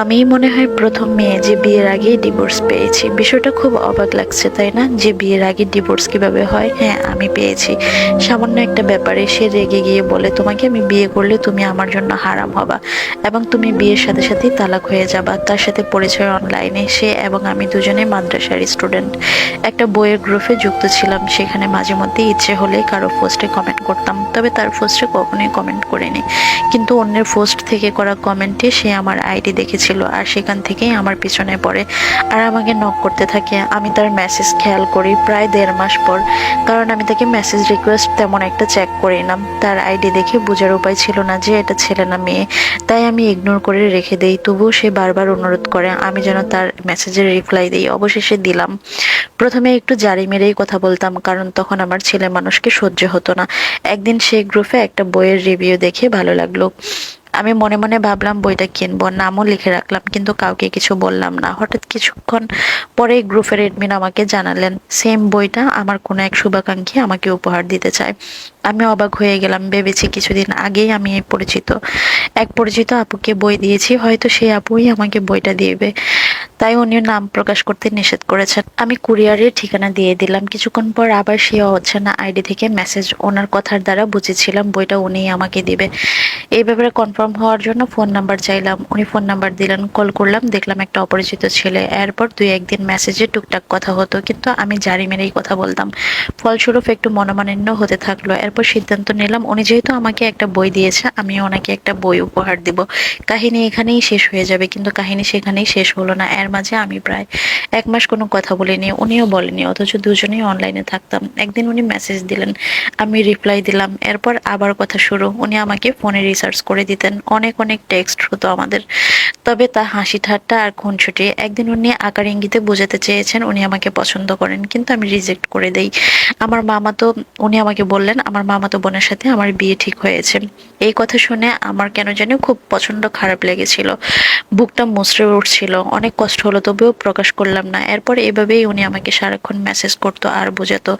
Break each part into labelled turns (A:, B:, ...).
A: আমি মনে হয় প্রথম মেয়ে যে বিয়ের আগে ডিভোর্স পেয়েছি। বিষয়টা খুব অবাক লাগছে, তাই না? যে বিয়ের আগে ডিভোর্স কীভাবে হয়? হ্যাঁ আমি পেয়েছি। সামান্য একটা ব্যাপারে সে রেগে গিয়ে বলে, তোমাকে আমি বিয়ে করলে তুমি আমার জন্য হারাম হবা এবং তুমি বিয়ের সাথে সাথেই তালাক হয়ে যাবা। তার সাথে পরিচয় অনলাইনে সে এবং আমি দুজনে মাদ্রাসার স্টুডেন্ট একটা বইয়ের গ্রুপে যুক্ত ছিলাম। সেখানে মাঝে মধ্যে ইচ্ছে হলে কারও পোস্টে কমেন্ট করতাম। তবে তার পোস্টে কখনোই কমেন্ট করিনি। কিন্তু অন্যের পোস্ট থেকে করা কমেন্টে সে আমার আইডি দেখেছিল আর সেখান থেকেই আমার পিছনে পড়ে। আর আমাকে নক করতে থাকে। আমি তার মেসেজ খেয়াল করি প্রায় দেড় মাস পর, কারণ আমি তাকে মেসেজ রিকোয়েস্ট তেমন একটা চেক করি না। তার আইডি দেখে বোঝার উপায় ছিল না যে এটা ছেলে না মেয়ে। তাই আমি ইগনোর করে রেখে দেই। তবুও সে বারবার অনুরোধ করে। আমি যেন তার মেসেজের রিপ্লাই দিই। অবশেষে দিলাম। প্রথমে একটু জারি মেরেই কথা বলতাম, কারণ তখন আমার ছেলে মানুষকে সহ্য হতো না। একদিন সেই গ্রুপে একটা বইয়ের রিভিউ দেখে ভালো লাগল। আমি মনে মনে ভাবলাম, বইটা কিনবো। নামও লিখে রাখলাম, কিন্তু কাউকে কিছু বললাম না। হঠাৎ কিছুক্ষণ পরে গ্রুপের এডমিন আমাকে জানালেন সেম বইটা আমার কোনো এক শুভাকাঙ্ক্ষী আমাকে উপহার দিতে চায়। আমি অবাক হয়ে গেলাম, ভেবেছি কিছুদিন আগেই আমি পরিচিত, এক পরিচিত আপুকে বই দিয়েছি, হয়তো সেই আপুই আমাকে বইটা দিবে। তাই উনি নাম প্রকাশ করতে নিষেধ করেছেন। আমি কুরিয়ারের ঠিকানা দিয়ে দিলাম। কিছুক্ষণ পর আবার সেই অচেনা আইডি থেকে মেসেজ ওনার কথার দ্বারা বুঝেছিলাম, বইটা উনিই আমাকে দিবে। এই ব্যাপারে কনফার্ম হওয়ার জন্য ফোন নাম্বার চাইলাম। উনি ফোন নাম্বার দিলেন কল করলাম, দেখলাম একটা অপরিচিত ছেলে। এরপর দুই একদিন মেসেজে টুকটাক কথা হতো, কিন্তু আমি জারি মেরেই কথা বলতাম। ফলস্বরূপ একটু মনোমালিন্য হতে থাকল। এরপর সিদ্ধান্ত নিলাম, উনি যেহেতু আমাকে একটা বই দিয়েছে, আমি ওনাকে একটা বই উপহার দিব। কাহিনী এখানেই শেষ হয়ে যাবে, কিন্তু কাহিনী সেখানেই শেষ হলো না। এর মাঝে আমি প্রায় এক মাস কোনো কথা বলিনি, উনিও বলেনি, অথচ দুজনেই অনলাইনে থাকতাম। একদিন উনি মেসেজ দিলেন, আমি রিপ্লাই দিলাম, এরপর আবার কথা শুরু। উনি আমাকে ফোনে রিসার্চ করে দিতেন, অনেক অনেক টেক্সট হতো আমাদের। তবে তা হাসি ঠাট্টা আর খুনছুটি একদিন উনি আকার ইঙ্গিতে বোঝাতে চেয়েছেন উনি আমাকে পছন্দ করেন, কিন্তু আমি রিজেক্ট করে দেই। আমার মামা তো, উনি আমাকে বললেন, আমার মামাতো বোনের সাথে আমার বিয়ে ঠিক হয়েছে। এই কথা শুনে আমার কেন জানি খুব পছন্দ খারাপ লেগেছিল। বুকটা মুচড়ে উঠছিল, অনেক কষ্ট হলো, তবেও প্রকাশ করলাম না। এরপর এভাবেই উনি আমাকে সারাক্ষণ মেসেজ করতো আর বোঝাতো।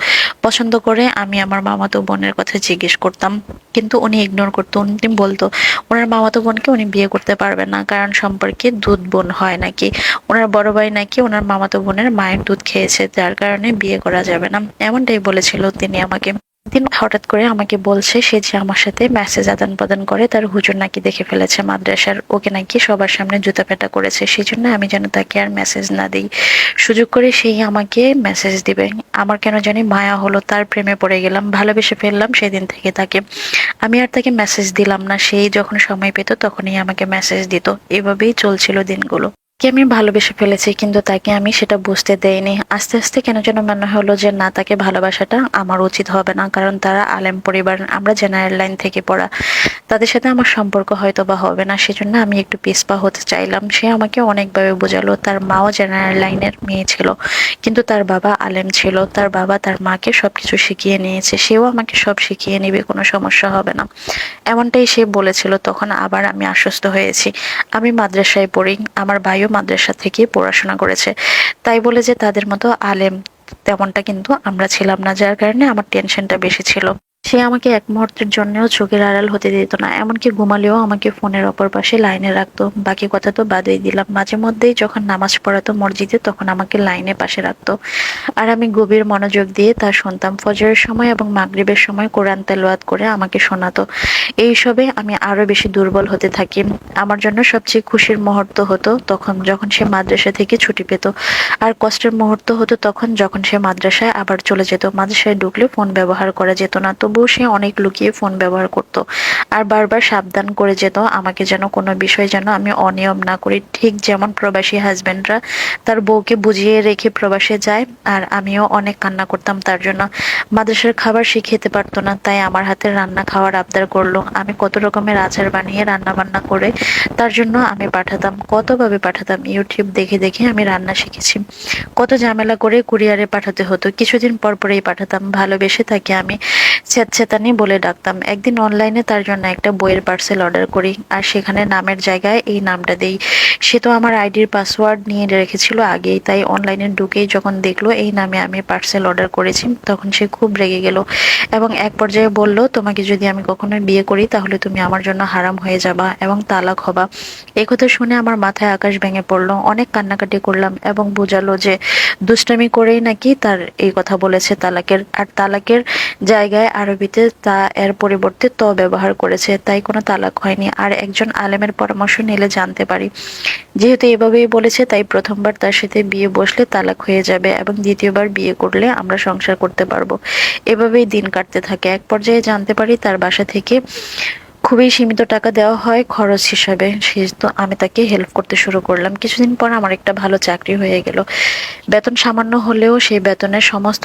A: পছন্দ করে আমি আমার মামাতো বোনের কথা জিজ্ঞেস করতাম, কিন্তু উনি ইগনোর করতো। উনি বলতো, ওনার মামাতো বোনকে উনি বিয়ে করতে পারবে না, কারণ সম্পর্কে দুধ বোন হয় নাকি? ওনার বড় ভাই নাকি ওনার মামাতো বোনের মায়ের দুধ খেয়েছে, যার কারণে বিয়ে করা যাবে না। এমনটাই বলেছিল তিনি আমাকে। দিন হঠাৎ করে আমাকে বলছে, সে যে আমার সাথে মেসেজ আদান প্রদান করে, তার হুজুর নাকি দেখে ফেলেছে মাদ্রাসার, ওকে নাকি সবার সামনে জুতা পেটা করেছে। সেই জন্য আমি যেন তাকে আর মেসেজ না দিই। সুযোগ করে সেই আমাকে মেসেজ দিবে। আমার কেন জানি মায়া হলো, তার প্রেমে পড়ে গেলাম, ভালোবেসে ফেললাম সেদিন থেকে তাকে। আমি আর তাকে মেসেজ দিলাম না, সেই যখন সময় পেত তখনই আমাকে মেসেজ দিত। এভাবেই চলছিল দিনগুলো। তাকে আমি ভালোবেসে ফেলেছি, কিন্তু তাকে আমি সেটা বুঝতে দেইনি। আস্তে আস্তে কেন যেন মনে হলো যে, না, তাকে ভালোবাসাটা আমার উচিত হবে না, কারণ তারা আলেম পরিবার, আমরা জেনারেল লাইন থেকে পড়া। তাদের সাথে আমার সম্পর্ক হয়তো বা হবে না, সেজন্য আমি একটু পিসপা হতে চাইলাম। সে আমাকে অনেকভাবে বোঝালো, তার মাও জেনারেল লাইনের মেয়ে ছিল, কিন্তু তার বাবা আলেম ছিল, তার বাবা তার মাকে সবকিছু শিখিয়ে নিয়েছে, সেও আমাকে সব শিখিয়ে নেবে, কোনো সমস্যা হবে না। এমনটাই সে বলেছিল, তখন আবার আমি আশ্বস্ত হয়েছি। আমি মাদ্রাসায় পড়ি, আমার ভাইও মাদ্রাসা থেকে পড়াশোনা করেছে, তাই বলে যে তাদের মতো আলেম তেমনটা কিন্তু আমরা ছিলাম না, যার কারণে আমার টেনশনটা বেশি ছিল। সে আমাকে এক মুহূর্তের জন্যও চোখের আড়াল হতে দিত না, এমনকি ঘুমালেও আমাকে ফোনের অপর পাশে লাইনে রাখতো। বাকি কথা তো বাদই দিলাম। মাঝে মধ্যেই যখন নামাজ পড়াতো মসজিদে, তখন আমাকে লাইনে পাশে রাখতো। আর আমি গভীর মনোযোগ দিয়ে তার শুনতাম ফজরের সময় এবং মাগরিবের সময় কোরআন তেলাওয়াত করে আমাকে শোনাতো। এইসবে আমি আরও বেশি দুর্বল হতে থাকি। আমার জন্য সবচেয়ে খুশির মুহূর্ত হতো তখন যখন সে মাদ্রাসা থেকে ছুটি পেত। আর কষ্টের মুহূর্ত হতো তখন যখন সে মাদ্রাসায় আবার চলে যেত। মাদ্রাসায় ঢুকলে ফোন ব্যবহার করা যেত না। তবুও সে অনেক লুকিয়ে ফোন ব্যবহার করত। আর বারবার সাবধান করে যেত, আমাকে যেন কোনো বিষয় যেন আমি অনিয়ম না করি। ঠিক যেমন প্রবাসী হাজবেন্ডরা তার বউকে বুঝিয়ে রেখে প্রবাসে যায়, আর আমিও অনেক কান্না করতাম তার জন্য। মাদ্রাসার খাবার সে খেতে পারতো না, তাই আমার হাতের রান্না খাওয়ার আবদার করল। আমি কত রকমের আচার বানিয়ে রান্না বান্না করে তার জন্য আমি পাঠাতাম, কতভাবে পাঠাতাম ইউটিউব দেখে দেখে আমি রান্না শিখেছি। কত ঝামেলা করে কুরিয়ারে পাঠাতে হতো, কিছুদিন পর পরেই পাঠাতাম, ভালোবেসে তাকে আমি চেতানি বলে ডাকতাম। একদিন অনলাইনে তার জন্য একটা বইয়ের পার্সেল অর্ডার করি, আর সেখানে নামের জায়গায় এই নামটা দেই। সে তো আমার আইডির পাসওয়ার্ড নিয়ে রেখেছিল আগেই, তাই অনলাইনে ঢুকেই যখন দেখল এই নামে আমি পার্সেল অর্ডার করেছি, তখন সে খুব রেগে গেল এবং এক পর্যায়ে বলল, তোমাকে যদি আমি কখনো বিয়ে করি, তাহলে তুমি আমার জন্য হারাম হয়ে যাবা এবং তালাক হবা। এই কথা শুনে আমার মাথায় আকাশ ভেঙে পড়ল। অনেক কান্নাকাটি করলাম এবং বোঝালো যে দুষ্টামি করেই নাকি তার এই কথা বলেছে তালাকের। আর তালাকের জায়গায় আরবিতে তা এর পরিবর্তে ত ব্যবহার করেছে, তাই কোনো তালাক হয়নি। আর একজন আলেমের পরামর্শ নিলে জানতে পারি। যেহেতু এভাবেই বলেছে, তাই প্রথমবার তার সাথে বিয়ে বসলে তালাক হয়ে যাবে এবং দ্বিতীয়বার বিয়ে করলে আমরা সংসার করতে পারব। এভাবেই দিন কাটতে থাকে। এক পর্যায়ে জানতে পারি তার বাসা থেকে খুবই সীমিত টাকা দেওয়া হয় খরচ হিসাবে। সেহেতু আমি তাকে হেল্প করতে শুরু করলাম। কিছুদিন পর আমার একটা ভালো চাকরি হয়ে গেল। বেতন সামান্য হলেও সেই বেতনের সমস্ত